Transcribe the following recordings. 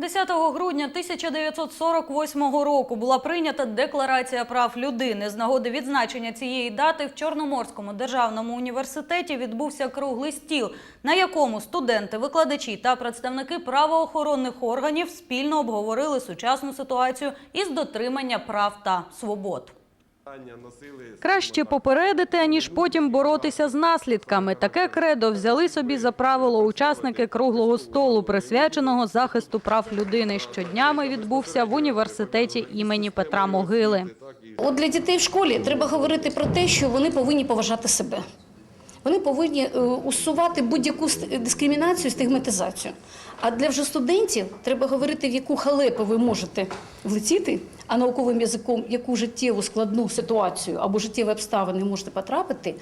10 грудня 1948 року була прийнята Декларація прав людини. З нагоди відзначення цієї дати в Чорноморському державному університеті відбувся круглий стіл, на якому студенти, викладачі та представники правоохоронних органів спільно обговорили сучасну ситуацію із дотримання прав та свобод. Краще попередити, аніж потім боротися з наслідками. Таке кредо взяли собі за правило учасники круглого столу, присвяченого захисту прав людини. що днями відбувся в університеті імені Петра Могили. От для дітей в школі треба говорити про те, що вони повинні поважати себе. Вони повинні е, усувати будь-яку дискримінацію, стигматизацію. А для вже студентів треба говорити, в яку халепу ви можете влетіти, а науковим язиком яку життєву складну ситуацію або життєві обставини можете потрапити,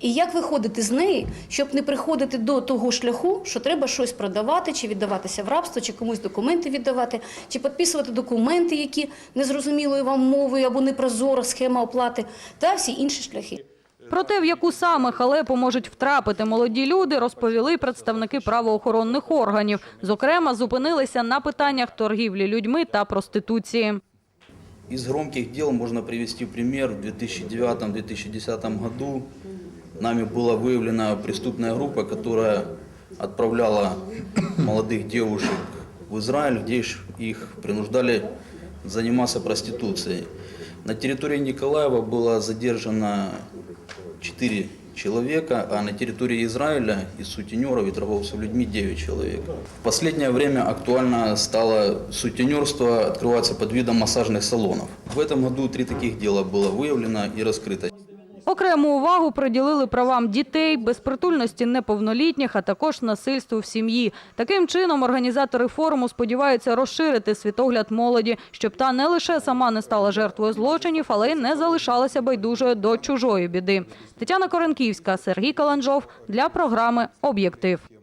і як виходити з неї, щоб не приходити до того шляху, що треба щось продавати, чи віддаватися в рабство, чи комусь документи віддавати, чи підписувати документи, які незрозумілою вам мовою або непрозора схема оплати, та всі інші шляхи. Про те, в яку саме халепу можуть втрапити молоді люди, розповіли представники правоохоронних органів. Зокрема, зупинилися на питаннях торгівлі людьми та проституції. Из громких дел можно привести пример. В 2009-2010 году нами была выявлена преступная группа, которая отправляла молодых девушек в Израиль, где ж их принуждали заниматься проституцией. На территории Николаева было задержано 4 человека, а на территории Израиля из сутенеров и торговцев людьми 9 человек. В последнее время актуально стало сутенерство открываться под видом массажных салонов. В этом году три таких дела было выявлено и раскрыто. Окрему увагу приділили правам дітей, безпритульності неповнолітніх, а також насильству в сім'ї. Таким чином, організатори форуму сподіваються розширити світогляд молоді, щоб та не лише сама не стала жертвою злочинів, але й не залишалася байдужою до чужої біди. Тетяна Коренківська, Сергій Каланжов для програми «Об'єктив».